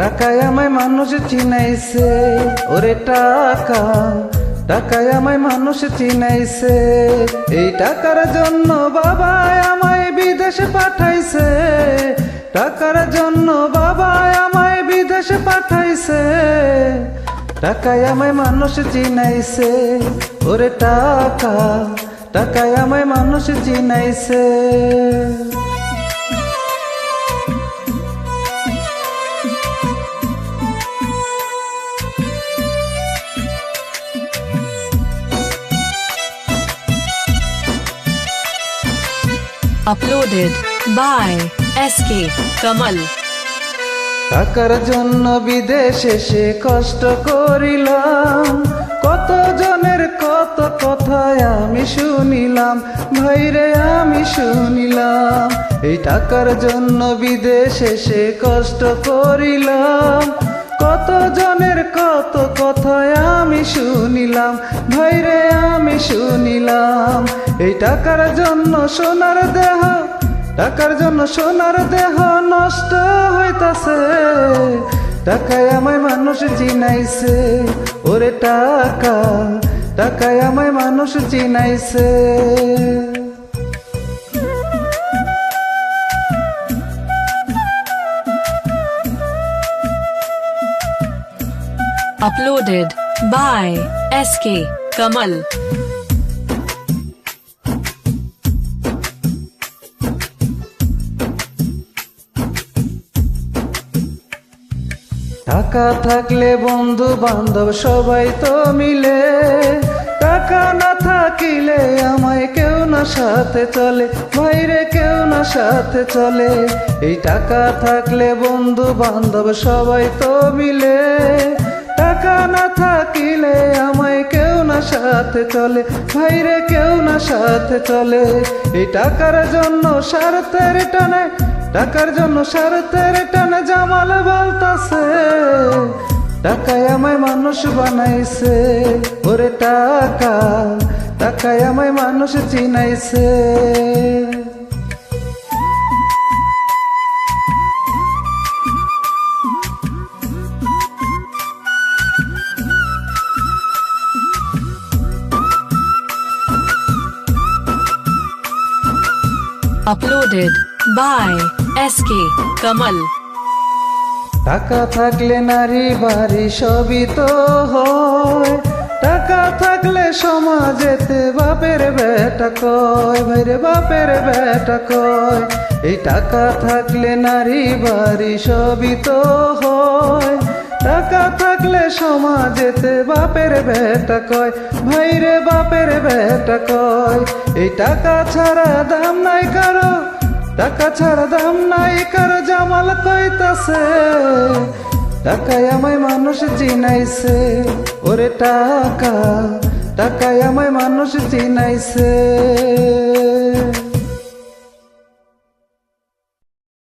টাকায় আমায় মানুষ চিনাইছে, ওরে টাকা। টাকায় আমায় মানুষ চিনাইছে, এই টাকার জন্য বাবা আমায় বিদেশে পাঠাইছে। টাকার জন্য বাবা আমায় বিদেশে পাঠাইছে। টাকায় আমায় মানুষ চিনাইছে, ওরে টাকা। টাকায় আমায় মানুষ চিনাইছে। Uploaded by SK Kamal. টাকার জন্য বিদেশে সে কষ্ট করিলাম। কত জনের কত কথায় আমি শুনিলাম। ভাইরে, আমি শুনিলাম। এই টাকার জন্য বিদেশে সে কষ্ট করিলাম। কত জনের কত কথায় আমি শুনিলাম। ভাইরে, আমি শুনিলাম। এই টাকার জন্য সোনার দেহ, টাকার জন্য সোনার দেহ নষ্ট হইতাছে টাকায় আমায় মানুষ চিনাইছে, ওরে টাকা, টাকায় আমায় মানুষ চিনাইছে Uploaded by SK Kamal. টাকা থাকলে বন্ধু বান্ধব সবাই তো মিলে। টাকা না থাকিলে আমায় কেউ না সাথে চলে, ভাইরে কেউ না সাথে চলে। এই টাকা থাকলে বন্ধু বান্ধব সবাই তো মিলে। টাকা না থাকিলে আমায় কেউ না সাথে চলে, ভাইরে কেউ না সাথে চলে। এই টাকার জন্য স্বার্থের টানে টাকার জন্য স্বার্থের টানে জামাল বলতাছে। টাকায় আমায় মানুষ বানাইছে। ওরে টাকা, টাকায় আমায় মানুষ চিনাইছে। Uploaded by SK Kamal. টাকা থাকলে নারী বাড়ি সবই তো হয়। টাকা থাকলে সমাজেতে বাপের বেটা কয়। ভাইরে বাপের বেটা কয়। এই টাকা থাকলে নারী বাড়ি সবই তো হয়। টাকা থাকলে সমাজেতে বাপের বেটা কয়। ভাইরে বাপের বেটা কয়। এই টাকা ছাড়া দাম নাই কারও। টাকা ছাড়া দাম নাই, কার জামাল কইতাছে? টাকায় আমায় মানুষ চিনাইছে ওরে টাকা, টাকায় আমায় মানুষ চিনাইছে